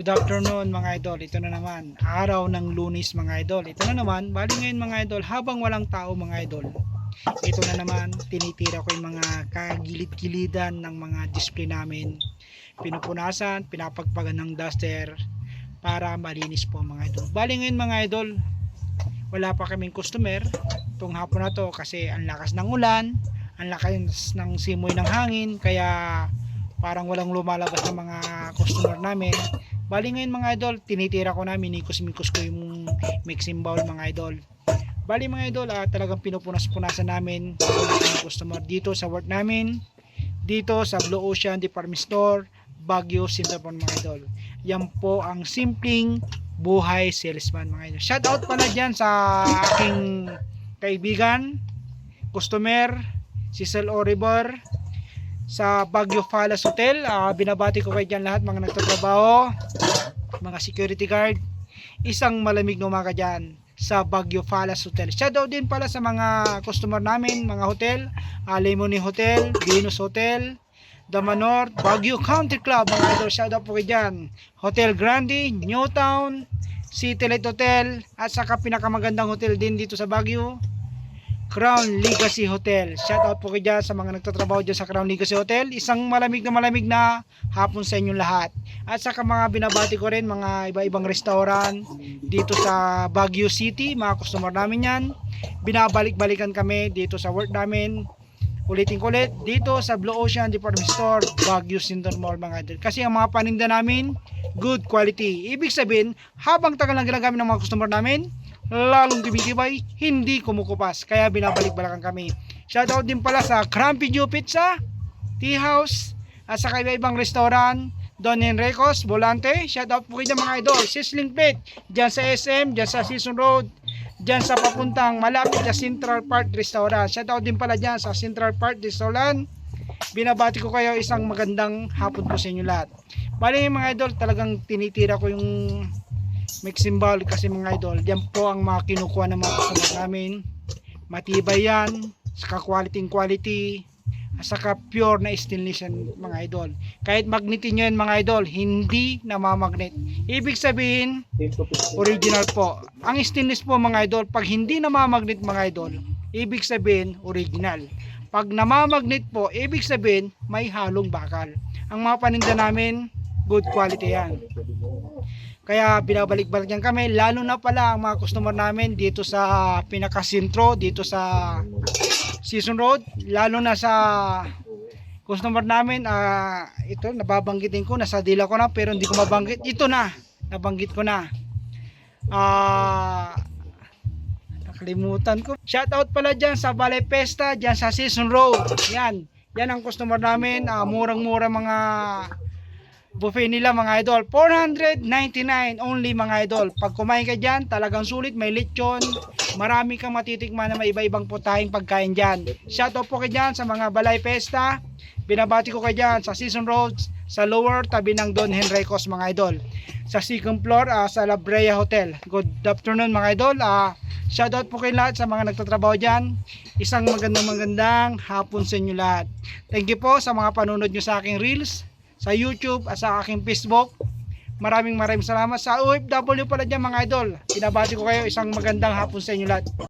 Good afternoon mga idol. Ito na naman, araw ng lunis mga idol. Ito na naman, bali ngayon mga idol, habang walang tao mga idol. Ito na naman, tinitira ko yung mga kagilid-gilidan ng mga display namin. Pinupunasan, pinapagpagan ng duster para malinis po mga idol. Bali ngayon mga idol, wala pa kaming customer. Itong hapon na to kasi ang lakas ng ulan, ang lakas ng simoy ng hangin, kaya parang walang lumalabas ng mga customer namin. Bali ngayon mga idol, tinitira ko na, minikos-mikos ko yung mixing bowl mga idol. Bali mga idol, ah, talagang pinupunas-punasan namin yung customer dito sa work namin, dito sa Blue Ocean Department Store, Baguio, Sintabon mga idol. Yan po ang simpleng buhay salesman mga idol. Shout out pala dyan sa aking kaibigan, customer, si Sel Oribor, sa Baguio Palace Hotel. Ah, binabati ko kayo dyan lahat mga nagtatrabaho, mga security guard. Isang malamig na umaga dyan sa Baguio Palace Hotel. Shoutout din pala sa mga customer namin, mga hotel, ah, Lemony Hotel, Venus Hotel, Damanor, Baguio Country Club, mga idol. Shoutout po kayo dyan. Hotel Grande, Newtown, City Light Hotel, at saka pinakamagandang hotel din dito sa Baguio, Crown Legacy Hotel. Shout out po kayo dyan sa mga nagtatrabaho dyan sa Crown Legacy Hotel. Isang malamig na malamig na hapon sa inyong lahat. At saka mga binabati ko rin mga iba-ibang restaurant dito sa Baguio City. Mga customer namin yan. Binabalik-balikan kami dito sa work namin. Ulitin ko ulit dito sa Blue Ocean Department Store, Baguio Sinton Mall mga idol. Kasi ang mga paninda namin, good quality. Ibig sabihin, habang tagal lang ginagamit ng mga customer namin, lalong tumitibay, hindi kumukupas. Kaya binabalik-balikan kami. Shoutout din pala sa Crampy Joe Pizza, Tea House, at sa iba-ibang restaurant, Don Enrico's, Volante. Shoutout po kayo mga idol. Sizzling Plate, dyan sa SM, dyan sa Season Road, dyan sa papuntang malapit sa Central Park Restaurant. Shoutout din pala dyan sa Central Park Restaurant. Binabati ko kayo isang magandang hapon po sa inyo lahat. Bali mga idol, talagang tinitira ko yung mixing bowl kasi mga idol, yan po ang mga kinukuha ng mga customer namin. Matibay yan, saka quality quality, saka pure na stainless yan mga idol. Kahit magnetin nyo yan mga idol, hindi namamagnet. Ibig sabihin, original po. Ang stainless po mga idol, pag hindi namamagnet mga idol, ibig sabihin, original. Pag namamagnet po, ibig sabihin, may halong bakal. Ang mga paninda namin, good quality yan. Kaya binabalik-balik yan kami, lalo na pala ang mga customer namin dito sa pinakasintro, dito sa Season Road, lalo na sa customer namin, ah, ito, nababanggitin ko, nasa dila ko na, pero hindi ko mabanggit. Ito na, nabanggit ko na. Ah, nakalimutan ko. Shoutout pala dyan sa Balay Pesta, dyan sa Season Road. Yan, yan ang customer namin, ah, murang-mura mga buffet nila mga idol. 499 only mga idol. Pag kumain ka dyan talagang sulit may lechon. Marami kang matitikman na may iba-ibang putahing pagkain dyan. Shoutout po kayo dyan sa mga balay pesta. Binabati ko kayo dyan sa season roads sa lower tabi ng Don Henricos mga idol. Sa second floor ah, sa La Brea Hotel. Good afternoon mga idol. Ah, shoutout po kayo lahat sa mga nagtatrabaho dyan. Isang magandang magandang hapon sa inyo lahat. Thank you po sa mga panunod nyo sa aking reels sa YouTube at sa aking Facebook. Maraming maraming salamat sa OFW pala dyan mga idol. Pinabati ko kayo isang magandang hapon sa inyo lahat.